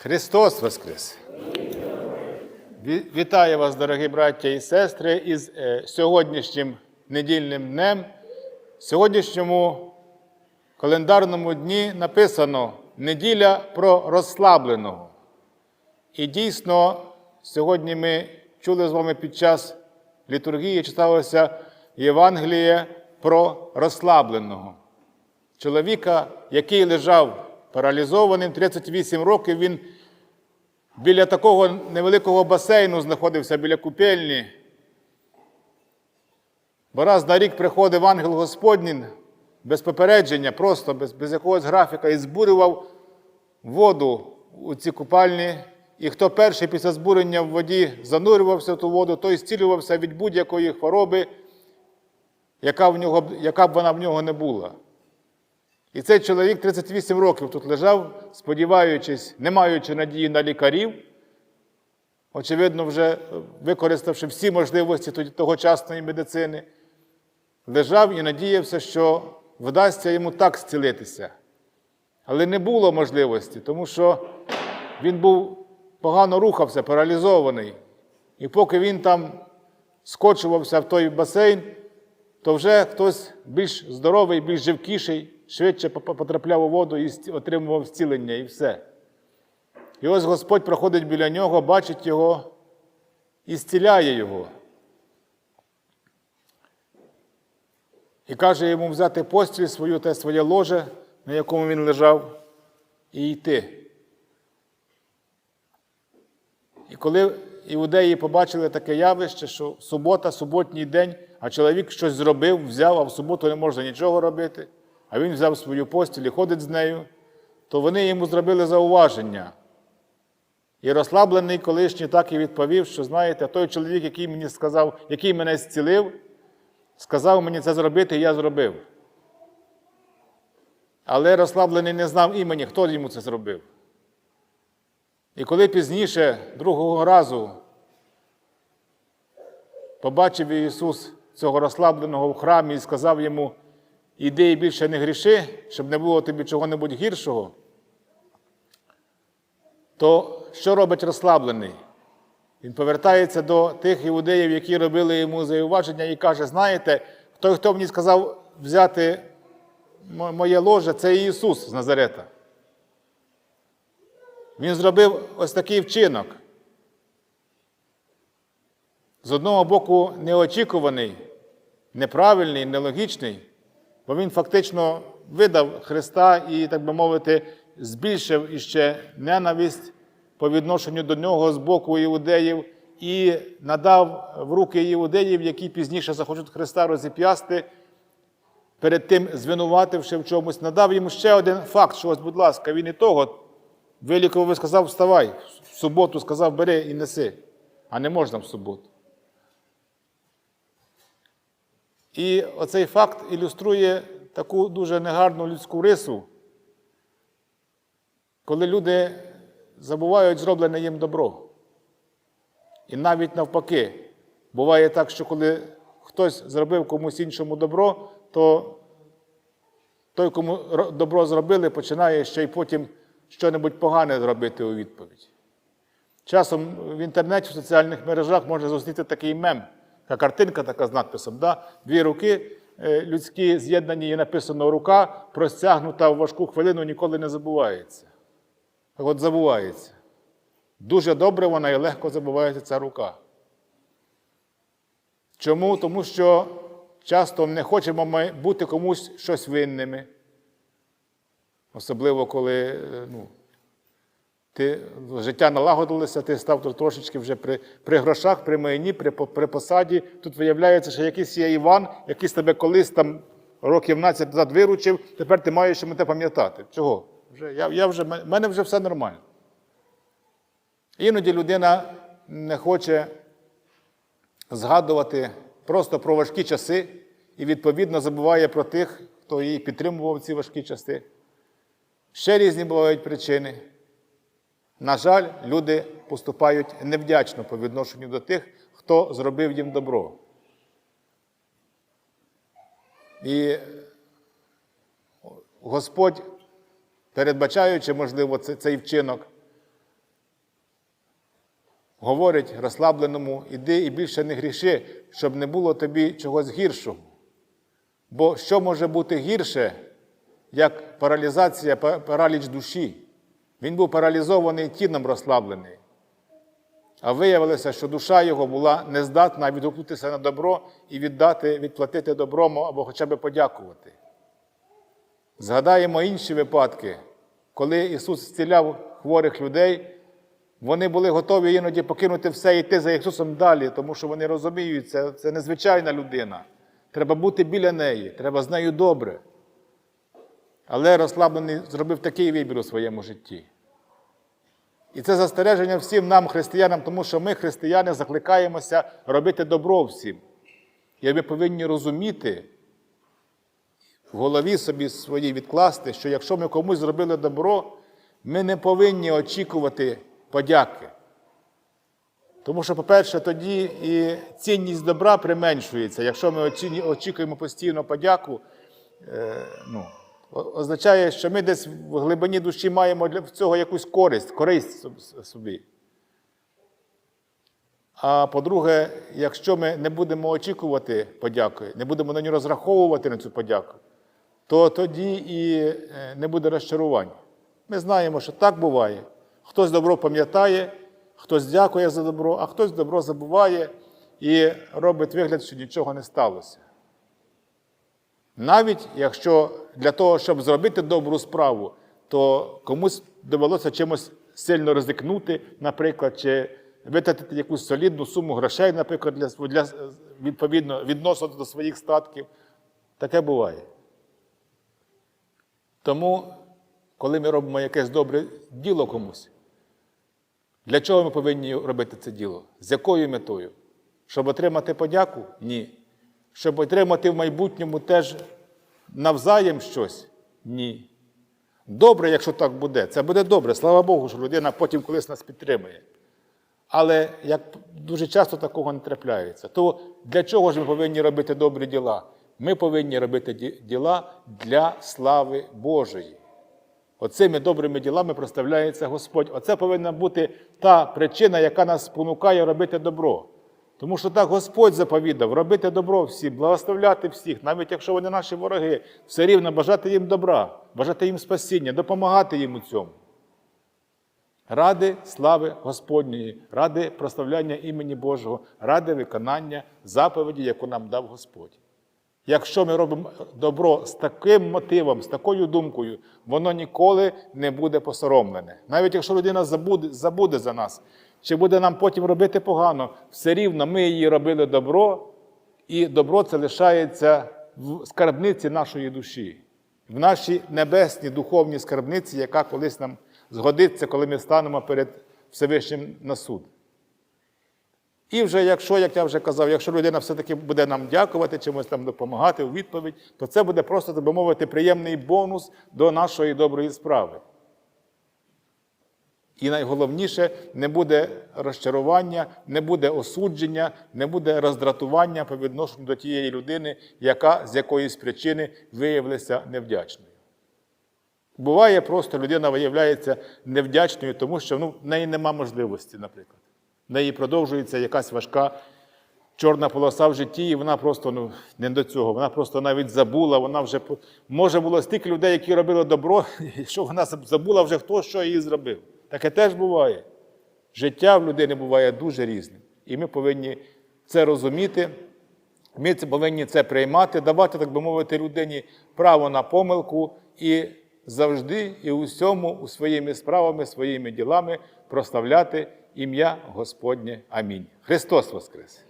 Христос Воскрес! Ві- Вітаю вас, дорогі браття і сестри, із е, сьогоднішнім недільним днем. В сьогоднішньому календарному дні написано неділя про розслабленого. І дійсно, сьогодні ми чули з вами під час літургії, читалося Євангеліє про розслабленого. Чоловіка, який лежав паралізованим 38 років, він біля такого невеликого басейну знаходився біля купельні. Бо раз на рік приходив ангел Господній без попередження, просто без, без якогось графіка, і збурював воду у ці купальні. І хто перший після збурення в воді занурювався в ту воду, той зцілювався від будь-якої хвороби, яка, в нього, яка б вона в нього не була. І цей чоловік 38 років тут лежав, сподіваючись, не маючи надії на лікарів, очевидно, вже використавши всі можливості тогочасної медицини, лежав і надіявся, що вдасться йому так зцілитися. Але не було можливості, тому що він був погано рухався, паралізований. І поки він там скочувався в той басейн, то вже хтось більш здоровий, більш живкіший, швидше потрапляв у воду і отримував зцілення, і все. І ось Господь проходить біля нього, бачить його і зціляє його. І каже йому взяти постіль свою те своє ложе, на якому він лежав, і йти. І коли іудеї побачили таке явище, що субота, суботній день, а чоловік щось зробив, взяв, а в суботу не можна нічого робити, а він взяв свою постіль і ходить з нею, то вони йому зробили зауваження. І розслаблений колишній так і відповів, що знаєте, той чоловік, який мені сказав, який мене зцілив, сказав мені це зробити, і я зробив. Але розслаблений не знав імені, хто йому це зробив. І коли пізніше, другого разу, побачив Ісус цього розслабленого в храмі і сказав йому: іди і більше не гріши, щоб не було тобі чого-небудь гіршого, то що робить розслаблений? Він повертається до тих іудеїв, які робили йому зауваження, і каже: знаєте, той, хто мені сказав взяти моє ложе, це Ісус з Назарета. Він зробив ось такий вчинок. З одного боку, неочікуваний, неправильний, нелогічний, бо він фактично видав Христа і, так би мовити, збільшив іще ненависть по відношенню до нього з боку іудеїв і надав в руки іудеїв, які пізніше захочуть Христа розіп'ясти, перед тим звинувативши в чомусь, надав йому ще один факт, що ось, будь ласка, він і того вилікував і сказав, вставай, в суботу сказав, бери і неси, а не можна в суботу. І оцей факт ілюструє таку дуже негарну людську рису, коли люди забувають зроблене їм добро. І навіть навпаки, буває так, що коли хтось зробив комусь іншому добро, то той, кому добро зробили, починає ще й потім щось погане зробити у відповідь. Часом в інтернеті, в соціальних мережах можна зустріти такий мем, така картинка така з надписом. Да? Дві руки е, людські з'єднані і написано рука, простягнута в важку хвилину ніколи не забувається. Так от забувається. Дуже добре вона і легко забувається ця рука. Чому? Тому що часто не хочемо ми бути комусь щось винними. Особливо, коли е, ну, ти, життя налагодилося, ти став трошечки вже при, при грошах, при майні, при, при посаді. Тут виявляється, що якийсь є Іван, якийсь тебе колись там років 15 назад виручив, тепер ти маєш мене пам'ятати. Чого? Вже, я, я вже, в мене вже все нормально. Іноді людина не хоче згадувати просто про важкі часи і, відповідно, забуває про тих, хто її підтримував ці важкі часи. Ще різні бувають причини. На жаль, люди поступають невдячно по відношенню до тих, хто зробив їм добро. І Господь, передбачаючи, можливо, цей вчинок, говорить розслабленому, іди і більше не гріши, щоб не було тобі чогось гіршого. Бо що може бути гірше, як паралізація, параліч душі? Він був паралізований тілом розслаблений. А виявилося, що душа його була нездатна відгукнутися на добро і віддати, відплатити доброму або хоча б подякувати. Згадаємо інші випадки, коли Ісус зціляв хворих людей, вони були готові іноді покинути все і йти за Ісусом далі, тому що вони розуміють, це, це незвичайна людина. Треба бути біля неї, треба з нею добре. Але розслаблений зробив такий вибір у своєму житті. І це застереження всім нам, християнам, тому що ми, християни, закликаємося робити добро всім. І ми повинні розуміти, в голові собі своїй відкласти, що якщо ми комусь зробили добро, ми не повинні очікувати подяки. Тому що, по-перше, тоді і цінність добра применшується. Якщо ми очікуємо постійно подяку, е, ну, означає, що ми десь в глибині душі маємо для цього якусь користь, користь собі. А по-друге, якщо ми не будемо очікувати подяки, не будемо на нього розраховувати на цю подяку, то тоді і е, не буде розчарувань. Ми знаємо, що так буває. Хтось добро пам'ятає, хтось дякує за добро, а хтось добро забуває і робить вигляд, що нічого не сталося. Навіть якщо для того, щоб зробити добру справу, то комусь довелося чимось сильно ризикнути, наприклад, чи витратити якусь солідну суму грошей, наприклад, для, для, відповідно відносно до своїх статків. Таке буває. Тому, коли ми робимо якесь добре діло комусь, для чого ми повинні робити це діло? З якою метою? Щоб отримати подяку? Ні. Щоб отримати в майбутньому теж навзаєм щось? Ні. Добре, якщо так буде. Це буде добре. Слава Богу, що людина потім колись нас підтримує. Але як дуже часто такого не трапляється, то для чого ж ми повинні робити добрі діла? Ми повинні робити діла для слави Божої. Оцими добрими ділами проставляється Господь. Оце повинна бути та причина, яка нас спонукає робити добро. Тому що так Господь заповідав робити добро всім, благословляти всіх, навіть якщо вони наші вороги, все рівно бажати їм добра, бажати їм спасіння, допомагати їм у цьому. Ради слави Господньої, ради прославляння імені Божого, ради виконання заповіді, яку нам дав Господь. Якщо ми робимо добро з таким мотивом, з такою думкою, воно ніколи не буде посоромлене. Навіть якщо людина забуде, забуде за нас, чи буде нам потім робити погано, все рівно ми їй робили добро, і добро це лишається в скарбниці нашої душі, в нашій небесній духовній скарбниці, яка колись нам згодиться, коли ми станемо перед Всевишнім на суд. І вже якщо, як я вже казав, якщо людина все-таки буде нам дякувати, чимось там допомагати у відповідь, то це буде просто, так би мовити, приємний бонус до нашої доброї справи. І найголовніше, не буде розчарування, не буде осудження, не буде роздратування по відношенню до тієї людини, яка з якоїсь причини виявилася невдячною. Буває просто людина виявляється невдячною, тому що ну, в неї нема можливості, наприклад. В неї продовжується якась важка чорна полоса в житті, і вона просто ну, не до цього. Вона просто навіть забула, вона вже може було стільки людей, які робили добро, що вона забула вже хто що її зробив. Таке теж буває. Життя в людини буває дуже різним. І ми повинні це розуміти. Ми повинні це приймати, давати, так би мовити, людині право на помилку і завжди і у всьому, у своїми справами, своїми ділами прославляти ім'я Господнє. Амінь. Христос Воскрес!